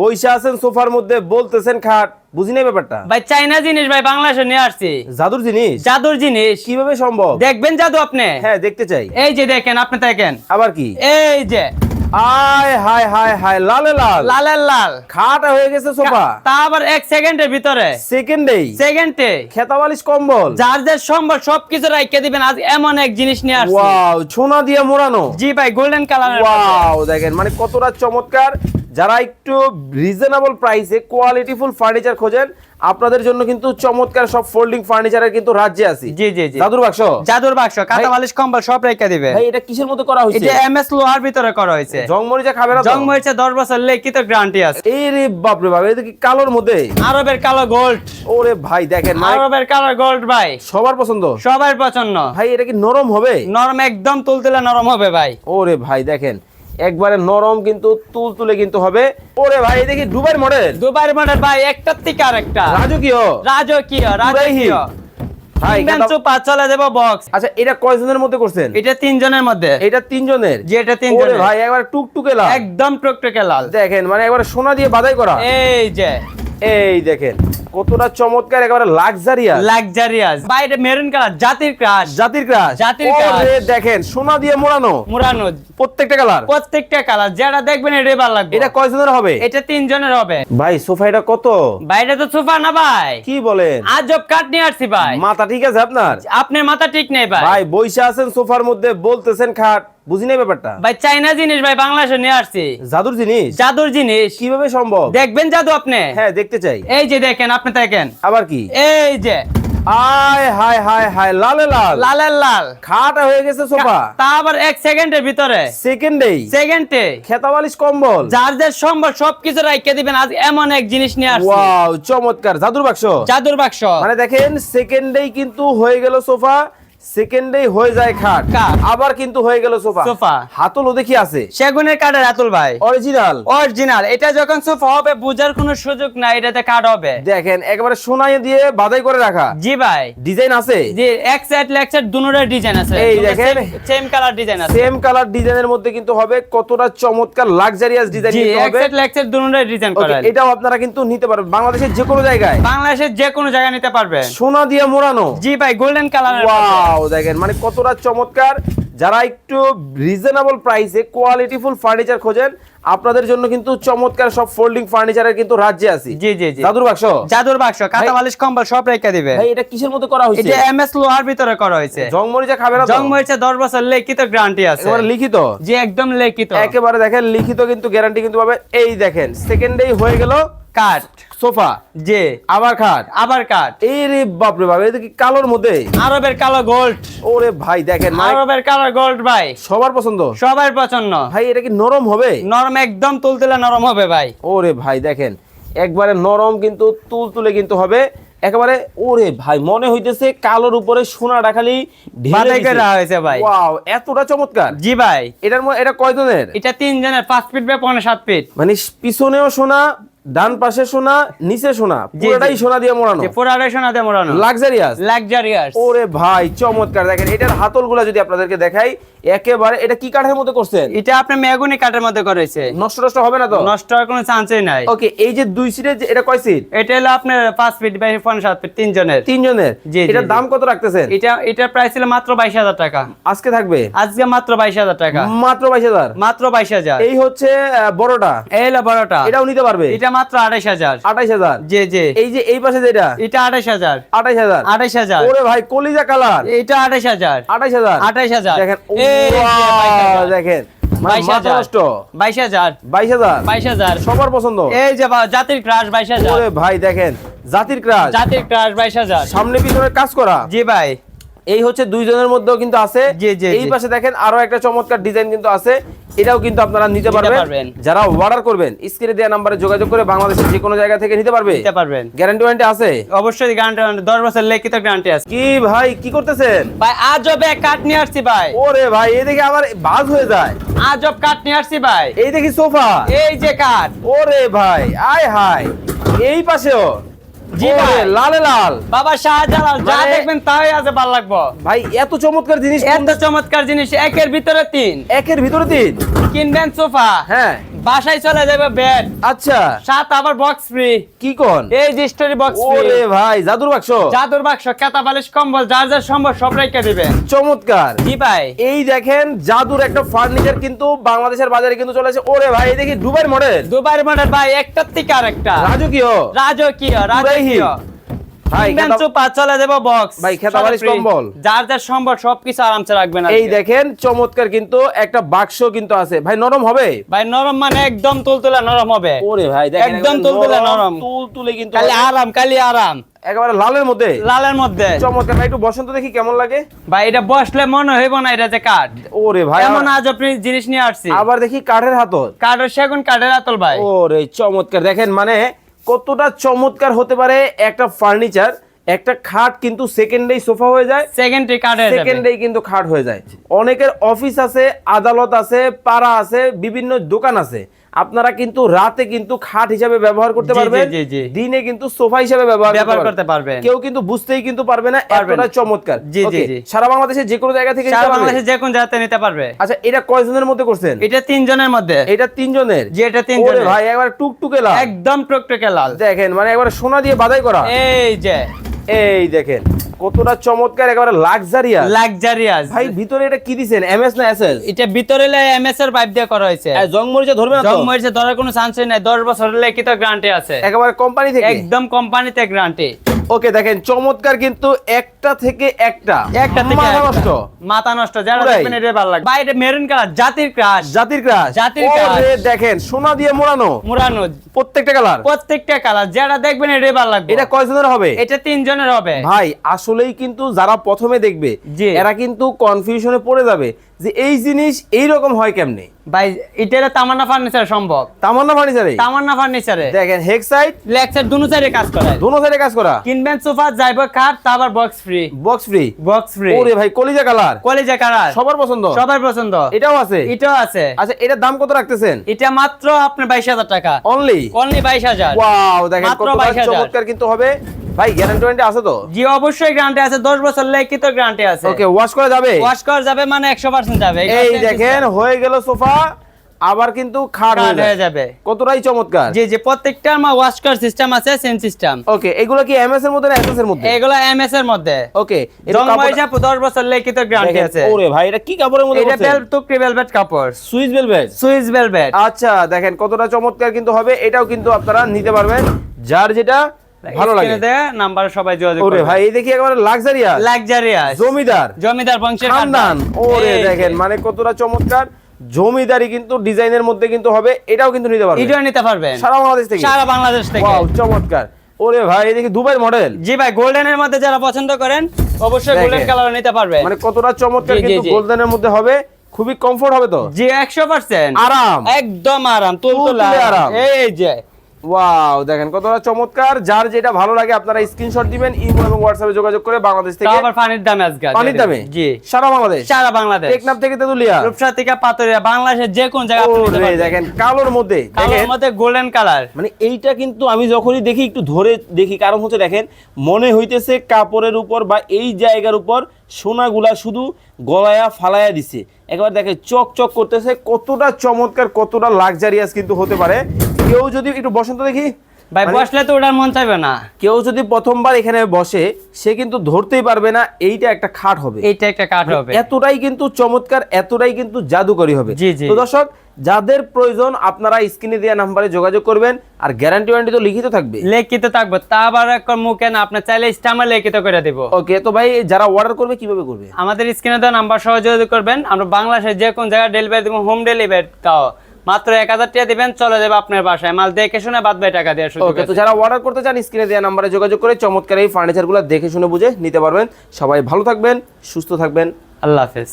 বইসা আছেন সোফার মধ্যে বলতেছেন খাট। বুঝি ব্যাপারটা? ভাই চাইনা জিনিস ভাই বাংলাদেশে নিয়ে আসছি। জাদুর জিনিস? জাদুর জিনিস। কীভাবে সম্ভব? দেখবেন জাদু আপনি? হ্যাঁ দেখতে চাই। এই যে দেখেন আপনি দেখেন। আবার কি? এই যে। আয় হায় হায় হায় লালে লাল। লালের লাল। খাট হয়ে গেছে সোফা। তা আবার এক সেকেন্ডের ভিতরে। সেকেন্ডেই? সেকেন্ডে। খেতাবালিশ কম্বল। যার সবকিছু দিবেন। আজ এমন এক জিনিস নিয়ে আসছি। ওয়াও সোনা দিয়ে মোড়ানো। জি ভাই গোল্ডেন কালার ওয়াও দেখেন মানে কতটা চমৎকার। যারা একটু রিজনেবল প্রাইসে কোয়ালিটিফুল ফার্নিচার খোঁজেন আপনাদের জন্য কিন্তু চমৎকার সব ফোল্ডিং ফার্নিচারের কিন্তু রাজ্যে আছি। জি জি জি। দাদুর বাক্স? জাদুর বাক্স কাঁথা বালিশ কম্বল সব রেখে দিবে। ভাই এটা কিসের মতো করা হয়েছে? এটা এমএস লোহার ভিতরে করা হয়েছে। জংমরিচা খাবে না তো? জং মরিচে দশ বছর লিখিত গ্যারান্টি আছে। এই রে বাপরে বাপ এটা কি কালোর মধ্যে? আরবের কালো গোল্ড ওরে ভাই দেখেন মানে আরবের কালো গোল্ড ভাই। সবার পছন্দ? সবার পছন্দ। ভাই এটা কি নরম হবে? নরম একদম তুলতুলে নরম হবে ভাই। ওরে ভাই দেখেন একবারে নরম কিন্তু তুল তুলে কিন্তু হবে। ওরে ভাই কি দুবাই মডেল দুবার মডেল ভাই একটার থেকে আরেকটা। রাজকীয়? রাজকীয় রাজকীয়। বক্স আচ্ছা এটা কয়জনের মধ্যে করছেন? এটা তিনজনের মধ্যে। এটা তিনজনের? যে এটা তিনজনের। ভাই একবার টুকটুকে লাল। একদম টুকটুকে লাল। দেখেন মানে একবার সোনা দিয়ে বাধাই করা। এই যে। এই দেখেন। কতটা চমৎকার একেবারে লাক্সারিয়াস লাক্সারিয়াস বাইরে মেরুন কালার জাতির ক্রাশ জাতির ক্রাশ জাতির ক্রাশ। ওরে দেখেন সোনা দিয়ে মোড়ানো। মুরানো প্রত্যেকটা কালার প্রত্যেকটা কালার যেটা দেখবেন এটা ভালো লাগবে। এটা কয়জনের হবে? এটা তিনজনের হবে। ভাই সোফা এটা কত? বাইরে তো সোফা না ভাই। কি বলেন? আজব কাঠ নিয়ে আসছি ভাই। মাথা ঠিক আছে আপনার? আপনার মাথা ঠিক নেই ভাই। ভাই বইসা আছেন সোফার মধ্যে বলতেছেন খাট। বুঝি নাই ব্যাপারটা? ভাই চাইনা জিনিস ভাই বাংলাদেশে নিয়ে আসছি। জাদুর জিনিস? জাদুর জিনিস। কীভাবে সম্ভব? দেখবেন জাদু আপনি? হ্যাঁ দেখতে চাই। এই যে দেখেন আপনি দেখেন। আবার কি? এই যে। আয় হায় হায় হায় লালে লাল। লালের লাল। খাট হয়ে গেছে সোফা। তা আবার এক সেকেন্ডের ভিতরে। সেকেন্ডেই? সেকেন্ডে। খেতাবালিশ কম্বল। যার যার সম্ভব সবকিছু দিবেন। আজ এমন এক জিনিস নিয়ে আসছি। ওয়াও চমৎকার। জাদুর বাক্স? জাদুর বাক্স। মানে দেখেন সেকেন্ডেই কিন্তু হয়ে গেল সোফা। সেকেন্ডেই হয়ে যায় খাট। আবার কিন্তু হয়ে গেল সোফা। সোফা। হাতলও দেখি আছে। সেগুনের কাঠের রাতুল ভাই। অরিজিনাল অরিজিনাল এটা যখন সোফা হবে বুঝার কোনো সুযোগ নাই এটাতে কাঠ হবে। দেখেন একেবারে সোনাই দিয়ে বাধাই করে রাখা। জি ভাই। ডিজাইন আছে? যে এক সাইড লেগ সাইড দুটোর ডিজাইন আছে। এই দেখেন। সেম কালার ডিজাইন আছে। সেম কালার ডিজাইনের মধ্যে কিন্তু হবে কতটা চমৎকার লাক্সারিয়াস ডিজাইন জি কিন্তু এক সাইড লেগ সাইড দুটোর ডিজাইন করা এটাও আপনারা কিন্তু নিতে পারবেন। বাংলাদেশের যে কোনো জায়গায়। বাংলাদেশের যে কোনো জায়গায় নিতে পারবেন। সোনা দিয়ে মোড়ানো। জি ভাই গোল্ডেন কালার ওয়াও দেখেন মানে কতটা চমৎকার। যারা একটু রিজনেবল প্রাইসে কোয়ালিটিফুল ফার্নিচার খোঁজেন আপনাদের জন্য কিন্তু চমৎকার সব ফোল্ডিং ফার্নিচারের কিন্তু রাজ্যে আছি। জি জি জি। জাদুর বাক্স? জাদুর বাক্স কাঁথা বালিশ কম্বল সব রেখে দিবে। ভাই এটা কিসের মধ্যে করা হয়েছে? এটা এমএস লোহার ভিতরে করা হয়েছে। জংমরিচা খাবে না তো? জং মরিচে দশ বছর লিখিত গ্যারান্টি আছে। একেবারে লিখিত? জি একদম লিখিত। একেবারে দেখেন লিখিত কিন্তু গ্যারান্টি কিন্তু পাবে। এই দেখেন সেকেন্ডেই হয়ে গেল। কাঠ সোফা জি আবার খাট আবার কাঠ। এই রে বাপরে বাপ এটা কি কালোর মধ্যে? আরবের কালো গোল্ড ওরে ভাই দেখেন আরবের কালো গোল্ড ভাই। সবার পছন্দ? সবার পছন্দ। ভাই এটা কি নরম হবে? নরম একদম তুলতুলে নরম হবে ভাই। ওরে ভাই দেখেন একবারে নরম কিন্তু তুল তুলে কিন্তু হবে। একেবারে ওরে ভাই মনে হইতেছে কালোর উপরে সোনাটা খালি বাদাই করে হয়েছে ভাই। ওয়াও এতটা চমৎকার। জি ভাই। এটার এটা কয়জনের? এটা তিনজনের পাঁচ ফিট বাই পনেরো সাত ফিট। মানে পিছনেও সোনা ডান পাশে সোনা নিচে সোনা পুরোটাই সোনা দিয়ে মোড়ানো। যে পুরো আড়াইশো না দিয়ে মোড়ানো। লাক্সারিয়াস লাক্সারিয়াস ওরে ভাই চমৎকার। দেখেন এটার হাতলগুলা যদি আপনাদেরকে দেখাই একেবারে এটা কি কাঠের মধ্যে করছেন? এটা আপনার মেগুনি কাঠের মধ্যে করেছে। নষ্ট নষ্ট হবে না তো? নষ্ট হওয়ার কোনো চান্সই নাই। ওকে এই যে দুই সিটের এটা কয় সিট এটা হলো আপনার পাঁচ ফিট বাই পনেরো সাত ফিট তিনজনের। তিনজনের? জি, জি, এটার দাম কত রাখতেছেন? এটা এটার প্রাইস ছিল মাত্র বাইশ হাজার টাকা। আজকে থাকবে? আজকে মাত্র বাইশ হাজার টাকা। মাত্র বাইশ হাজার? মাত্র বাইশ হাজার। এই হচ্ছে বড়টা। এই হলো বড়টা। এটাও নিতে পারবে? এটা মাত্র আড়াইশ হাজার। আঠাইশ হাজার। জি জি। এই যে এই পাশে যেটা? এটা ওরে ভাই কলিজা কালার। এটা দেখেন। দেখেন। সবার পছন্দ। এই যে জাতির ক্রাশ বাইশ হাজার। ভাই দেখেন জাতির ক্রাশ। জাতির ক্রাশ বাইশ হাজার। সামনে পিছনে কাজ করা। জি ভাই। এই হচ্ছে দুইজনের মধ্যেও কিন্তু আছে। এই পাশে দেখেন আরও একটা চমৎকার ডিজাইন কিন্তু আছে। এটাও কিন্তু আপনারা নিতে পারবেন। যারা অর্ডার করবেন স্ক্রিনে দেওয়া নাম্বারে যোগাযোগ করে বাংলাদেশের যে কোনো জায়গা থেকে নিতে পারবে। নিতে পারবেন। গ্যারান্টি ওয়ারেন্টি আছে? অবশ্যই গ্যারান্টি দশ বছর লিখিত গ্যারান্টি আছে। কি ভাই কি করতেছেন? ভাই আজব এক কাঠ নিয়ে আসছি ভাই। ওরে ভাই এই দেখে আবার বাজ হয়ে যায়। আজব কাঠ নিয়ে আসছি ভাই। এই দেখি সোফা। এই যে কাঠ। ওরে ভাই আয় হায়। এই পাশেও। জি ভাই। লালে লাল। বাবা শাহজালাল যা মানে- দেখবেন তাই আছে ভালো লাগবো। ভাই এত চমৎকার জিনিস এত চমৎকার জিনিস একের ভিতরে তিন। একের ভিতরে তিন? কিনবেন সোফা। হ্যাঁ। বাসায় চলে যাবে বেড আচ্ছা। সাত আবার বক্স ফ্রি কি কোন? এই যে স্টোরি বক্স ফ্রি ওরে ভাই জাদুর বাক্স। জাদুর বাক্স কেতা বালিশ কম্বল যার যার সম্ভব সব রেখে দিবেন চমৎকার। জি ভাই? এই দেখেন জাদুর একটা ফার্নিচার কিন্তু বাংলাদেশের বাজারে কিন্তু চলে আসে ওরে ভাই এই দেখি দুবাই মডেল দুবার মডেল ভাই একটার থেকে আরেকটা। রাজকীয়। রাজকীয় রাজকীয়। এই দেখেন চমৎকার কিন্তু একটা বাক্স কিন্তু আছে। ভাই নরম হবে? ভাই নরম মানে একদম তুলতুলে নরম হবে। ওরে ভাই একদম একেবারে নরম। তুল কিন্তু খালি আরাম খালি আরাম। একেবারে লালের মধ্যে? লালের মধ্যে। চমৎকার ভাই একটু বসন্ত দেখি কেমন লাগে। ভাই এটা বসলে মনে হইব না এটা যে কাঠ। ওরে ভাই এমন আজ আপনি জিনিস নিয়ে আসছি। আবার দেখি কাঠের হাতত কাঠের সেগুন কাঠের আতল ভাই। ওরে চমৎকার। দেখেন মানে কতটা চমৎকার হতে পারে একটা ফার্নিচার একটা খাট কিন্তু সেকেন্ডেই সোফা হয়ে যায় সেকেন্ডে কাঠের যাবে। সেকেন্ডেই কিন্তু খাট হয়ে যায় অনেকের অফিস আছে আদালত আছে পাড়া আছে বিভিন্ন দোকান আছে আপনারা কিন্তু রাতে কিন্তু খাট হিসাবে ব্যবহার করতে পারবেন। দিনে কিন্তু সোফা হিসাবে ব্যবহার করতে পারবেন। কেউ কিন্তু বুঝতেই কিন্তু পারবে না এতটা চমৎকার। জি, জি, সারা বাংলাদেশে যে কোনো জায়গা থেকে সারা? বাংলাদেশে যে কোন জায়গাতে নিতে পারবে। আচ্ছা এটা কয়জনের মধ্যে করছেন? এটা তিনজনের মধ্যে। এটা তিনজনের? জি, এটা তিনজনের। ভাই একবার টুকটুকে লাল। একদম টুকটুকে লাল। দেখেন মানে একবার সোনা দিয়ে বাধাই করা। এই যে। এই দেখেন। কতটা চমৎকার একেবারে লাক্সারিয়াস লাক্সারিয়াস ভাই ভিতরে এটা কি দিবেন এমএস না এসএস এটা ভিতরে এমএস এর পাইপ দিয়ে করা হয়েছে। জং মরিচা ধরবে না জং মরিচে ধরার কোনো চান্সই নাই দশ বছরের লিখিত গ্যারান্টি আছে। একেবারে কোম্পানি থেকে? একদম কোম্পানি থেকে গ্যারান্টি ওকে দেখেন চমৎকার কিন্তু একটা থেকে একটা। একটা থেকে মাথা নষ্ট। মাথা নষ্ট যারা দেখবেন এটা ভালো লাগবে বাইরে মেরুন কালার জাতির ক্রাশ জাতির ক্রাশ জাতির ক্রাশ। দেখেন সোনা দিয়ে মোড়ানো। মোড়ানো। প্রত্যেকটা কালার প্রত্যেকটা কালার যারা দেখবেন এটা ভালো লাগবে। এটা কয়জনের হবে? এটা তিনজনের হবে। ভাই আসলেই কিন্তু যারা প্রথমে দেখবে। এরা কিন্তু কনফিউশনে পড়ে যাবে। যে এই জিনিস এই রকম হয় কেমনে? ভাই এটা তামান্না ফার্নিচার সম্ভব। তামান্না ফার্নিচারে তামান্না ফার্নিচারে দেখেন হেক সাইড লেক্সার দুনো সাইডে কাজ করে দোনো সাইডে কাজ করা। কিনবেন সোফা যাইব কাঠ তারপর box free box free box free ওরে ভাই কলিজা কালার কলেজে কালার সবার পছন্দ? সবার পছন্দ। এটাও আছে? এটাও আছে। আচ্ছা এটার দাম কত রাখতেছেন? এটা মাত্র আপনার বাইশ হাজার টাকা। অনলি অনলি বাইশ হাজার। ওয়াও দেখেন মাত্র কত 22,000 চমৎকার কিন্তু হবে। ভাই গ্যারান্টি ওয়ারেন্টি আছে তো? জি অবশ্যই গ্যারান্টি আছে। দশ বছর লিখিত গ্যারান্টি আছে। ওকে ওয়াশ করা যাবে? ওয়াশ করা যাবে মানে একশো পার্সেন্ট যাবে। এই দেখেন হয়ে গেল সোফা আবার কিন্তু খাট হয়ে যাবে। কতটাই চমৎকার। জি জি প্রত্যেকটা আমার ওয়াশ করার সিস্টেম আছে সেম সিস্টেম ওকে এগুলো কি এমএস এর মধ্যে না এসএস এর মধ্যে? এগুলো এমএস এর মধ্যে। ওকে জন্ম হিসাব দশ বছর লিখিত গ্যারান্টি আছে। ওরে ভাই এটা কি কাপড়ের মধ্যে এটা? বেল টুকরি ভেলভেট কাপড়। সুইস ভেলভেট সুইস ভেলভেট আচ্ছা দেখেন কতটা চমৎকার কিন্তু হবে এটাও কিন্তু আপনারা নিতে পারবেন। যার যেটা ভালো লাগে। নাম্বার সবাই যোগাযোগ ওরে ভাই এই দেখি একেবারে লাক্সারিয়াস লাক্সারিয়াস জমিদার। জমিদার বংশের খানদান। ওরে দেখেন মানে কতটা চমৎকার। জমিদারি কিন্তু ডিজাইনের মধ্যে কিন্তু হবে এটাও কিন্তু নিতে পারবেন। এটাও নিতে পারবেন। সারা বাংলাদেশ থেকে। সারা বাংলাদেশ থেকে। ওয়াও চমৎকার। ওরে ভাই এই দেখি দুবাই মডেল জি ভাই গোল্ডেনের মধ্যে যারা পছন্দ করেন অবশ্যই গোল্ডেন কালার নিতে পারবেন। মানে কতটা চমৎকার কিন্তু গোল্ডেনের মধ্যে হবে। খুবই কমফোর্ট হবে তো? জি একশো পার্সেন্ট আরাম। একদম আরাম তুলতুলে। আরাম। এই যে। ওয়াও দেখেন কতটা চমৎকার। যার যেটা ভালো লাগে আপনারা স্ক্রিনশট দিবেন ইমো এবং হোয়াটসঅ্যাপে যোগাযোগ করে বাংলাদেশ থেকে আবার পানির দামে আজকে পানির দামে? জি। সারা বাংলাদেশ? সারা বাংলাদেশ। টেকনাফ থেকে তেতুলিয়া? রূপসা থেকে পাতুরিয়া বাংলাদেশের যে কোন জায়গা আপনি নিতে ওরে পারবেন। দেখেন কালোর মধ্যে কালোর মধ্যে গোল্ডেন কালার মানে এইটা কিন্তু আমি যখনই দেখি একটু ধরে দেখি। কারণ হচ্ছে দেখেন মনে হইতেছে কাপড়ের উপর বা এই জায়গার উপর সোনাগুলা শুধু গলায়া ফালায়া দিছে। একবার দেখে চক চক করতেছে, কতটা চমৎকার, কতটা লাক্সারিয়াস কিন্তু হতে পারে। কেউ যদি একটু বসন্ত দেখি। ভাই মানে বসলে তো ওটার মন চাইবে না। কেউ যদি প্রথমবার এখানে বসে সে কিন্তু ধরতেই পারবে না এইটা একটা খাট হবে। এইটা একটা কাঠ হবে। এতটাই কিন্তু চমৎকার এতটাই কিন্তু জাদুকরি হবে। তো দর্শক যাদের প্রয়োজন আপনারা স্ক্রিনে দেওয়া নাম্বারে যোগাযোগ করবেন আর গ্যারান্টি ওয়ারেন্টি তো লিখিত থাকবে। লিখিত থাকবে। তা আবার মুখে না আপনি চাইলে স্টামে লিখিত করে দিব। ওকে তো ভাই যারা অর্ডার করবে কীভাবে করবে? আমাদের স্ক্রিনে দেওয়া নাম্বার সহ যোগাযোগ করবেন। আমরা বাংলাদেশের যে কোন জায়গায় ডেলিভারি দেবো হোম ডেলিভারি তাও মাত্র এক হাজার টাকা দিবেন চলে যাবে আপনার বাসায়। মাল দেখে শুনে বাদ বাই টাকা দেওয়ার সুযোগ ওকে তো যারা অর্ডার করতে চান স্ক্রিনে দেওয়া নাম্বারে যোগাযোগ করে চমৎকার এই ফার্নিচারগুলো দেখে শুনে বুঝে নিতে পারবেন। সবাই ভালো থাকবেন সুস্থ থাকবেন। আল্লাহ হাফেজ।